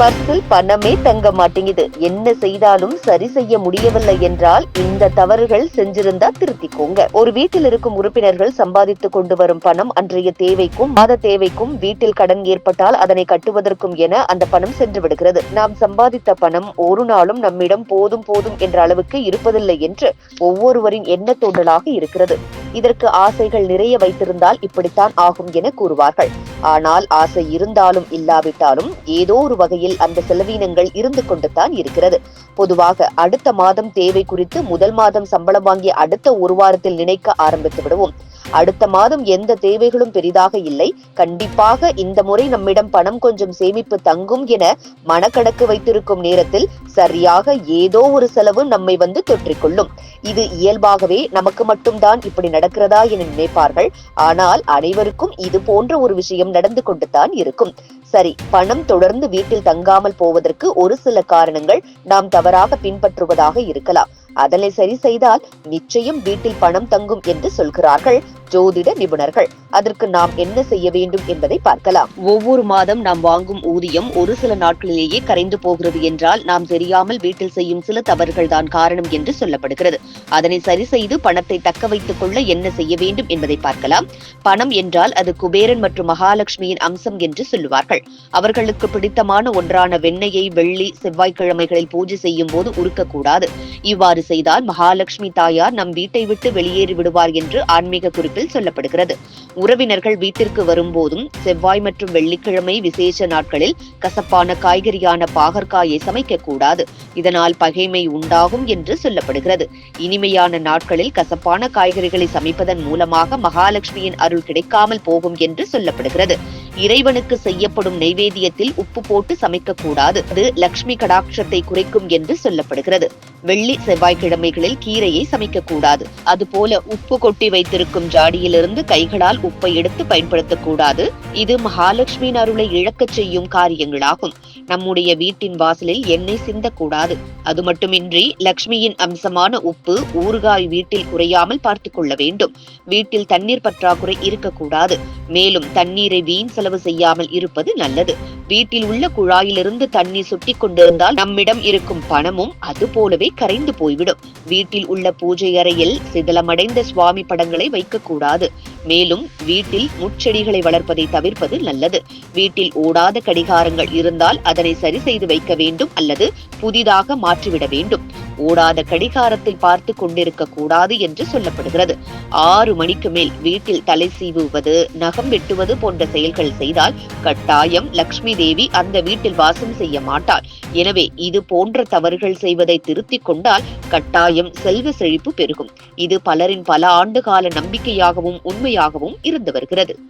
பர்சில் பணமே தங்க மாட்டேங்குது. என்ன செய்தாலும் சரி செய்ய முடியவில்லை என்றால் இந்த தவறுகள் செஞ்சிருந்தா திருத்திக்கோங்க. ஒரு வீட்டில் இருக்கும் உறுப்பினர்கள் சம்பாதித்துக் கொண்டு வரும் பணம் அன்றைய தேவைக்கும் மாத தேவைக்கும் வீட்டில் கடன் ஏற்பட்டால் அதனை கட்டுவதற்கும் என அந்த பணம் சென்று விடுகிறது. நாம் சம்பாதித்த பணம் ஒரு நாளும் நம்மிடம் போதும் போதும் என்ற அளவுக்கு இருப்பதில்லை என்று ஒவ்வொருவரின் எண்ண தோன்றலாக இருக்கிறது. இதற்கு ஆசைகள் நிறைய வைத்திருந்தால் இப்படித்தான் ஆகும் என கூறுவார்கள். ஆனால் ஆசை இருந்தாலும் இல்லாவிட்டாலும் ஏதோ ஒரு வகையில் அந்த செலவீனங்கள் இருந்து கொண்டுதான் இருக்கிறது. பொதுவாக அடுத்த மாதம் தேவை குறித்து முதல் மாதம் சம்பளம் வாங்கிய அடுத்த ஒரு வாரத்தில் நினைக்க ஆரம்பித்து விடுவோம். அடுத்த மாதம் எந்த தேவைகளும் பெரிதாக இல்லை. கண்டிப்பாக இந்த முறை நம்மிடம் பணம் கொஞ்சம் சேமிப்பு தங்கும் என மனக்கணக்கு வைத்திருக்கும் நேரத்தில் சரியாக ஏதோ ஒரு செலவு நம்மை வந்து தொற்றிக்கொள்ளும். இது இயல்பாகவே நமக்கு மட்டும்தான் இப்படி நடக்கிறதா என நினைப்பார்கள். ஆனால் அனைவருக்கும் இது போன்ற ஒரு விஷயம் நடந்து கொண்டுதான் இருக்கும். சரி பணம் தொடர்ந்து வீட்டில் தங்காமல் போவதற்கு ஒரு சில காரணங்கள் நாம் தவறாக பின்பற்றுவதாக இருக்கலாம். அதனை சரி செய்தால் நிச்சயம் வீட்டில் பணம் தங்கும் என்று சொல்கிறார்கள். ஜோதிட நிபுணர்கள். அதற்கு நாம் என்ன செய்ய வேண்டும் என்பதை பார்க்கலாம். ஒவ்வொரு மாதம் நாம் வாங்கும் ஊதியம் ஒரு சில நாட்களிலேயே கரைந்து போகிறது என்றால் நாம் தெரியாமல் வீட்டில் செய்யும் சில தவறுகள் தான் காரணம் என்று சொல்லப்படுகிறது. அதனை சரி செய்து பணத்தை தக்க வைத்துக் கொள்ள என்ன செய்ய வேண்டும் என்பதை பார்க்கலாம். பணம் என்றால் அது குபேரன் மற்றும் மகாலட்சுமியின் அம்சம் என்று சொல்லுவார்கள். அவர்களுக்கு பிடித்தமான ஒன்றான வெண்ணையை வெள்ளி செவ்வாய்க்கிழமைகளில் பூஜை செய்யும் போது உருக்கக்கூடாது. இவ்வாறு செய்தால் மகாலட்சுமி தாயார் நம் வீட்டை விட்டு வெளியேறி விடுவார் என்று ஆன்மீக குறிப்பு குறிப்பில் சொல்லப்படுகிறது. உறவினர்கள் வீட்டிற்கு வரும்போதும் செவ்வாய் மற்றும் வெள்ளிக்கிழமை விசேஷ நாட்களில் கசப்பான காய்கறியான பாகற்காயை சமைக்கக்கூடாது. இதனால் பகைமை உண்டாகும் என்று சொல்லப்படுகிறது. இனிமையான நாட்களில் கசப்பான காய்கறிகளை சமைப்பதன் மூலமாக மகாலட்சுமியின் அருள் கிடைக்காமல் போகும் என்று சொல்லப்படுகிறது. இறைவனுக்கு செய்யப்படும் நைவேத்தியத்தில் உப்பு போட்டு சமைக்கக்கூடாது. அது லக்ஷ்மி கடாட்சத்தை குறைக்கும் என்று சொல்லப்படுகிறது. வெள்ளி செவ்வாய்க்கிழமைகளில் கீரையை சமைக்கக்கூடாது. அதுபோல உப்பு கொட்டி வைத்திருக்கும் ஜாடியிலிருந்து கைகளால் உப்பை எடுத்து பயன்படுத்தக்கூடாது. இது மகாலட்சுமியின் அருளை இழக்கச் செய்யும் காரியங்களாகும். நம்முடைய வீட்டின் வாசலில் எண்ணெய் சிந்தக்கூடாது. அது மட்டுமின்றி லக்ஷ்மியின் அம்சமான உப்பு ஊறுகாய் வீட்டில் குறையாமல் பார்த்துக் கொள்ள வேண்டும். வீட்டில் தண்ணீர் பற்றாக்குறை இருக்கக்கூடாது. மேலும் தண்ணீரை வீண் செலவு செய்யாமல் இருப்பது நல்லது. வீட்டில் உள்ள குழாயிலிருந்து தண்ணீர் சுட்டி கொண்டிருந்தால் நம்மிடம் இருக்கும் பணமும் அது போலவே கரைந்து போய்விடும். வீட்டில் உள்ள பூஜை அறையில் சிதலமடைந்த சுவாமி படங்களை வைக்கக்கூடாது. மேலும் வீட்டில் முட்செடிகளை வளர்ப்பதை தவிர்ப்பது நல்லது. வீட்டில் ஓடாத கடிகாரங்கள் இருந்தால் அதனை சரி செய்து வைக்க வேண்டும் அல்லது புதிதாக மாற்றிவிட வேண்டும். ஓடாத கடிகாரத்தில் பார்த்து கொண்டிருக்க கூடாது என்று சொல்லப்படுகிறது. ஆறு மணிக்கு மேல் வீட்டில் தலை சீவுவது நகம் வெட்டுவது போன்ற செயல்கள் செய்தால் கட்டாயம் லக்ஷ்மி தேவி அந்த வீட்டில் வாசம் செய்ய மாட்டாள். எனவே இது போன்ற தவறுகள் செய்வதை திருத்திக் கொண்டால் கட்டாயம் செல்வ செழிப்பு பெருகும். இது பலரின் பல ஆண்டு கால நம்பிக்கையாகவும் உண்மையாகவும் இருந்து வருகிறது.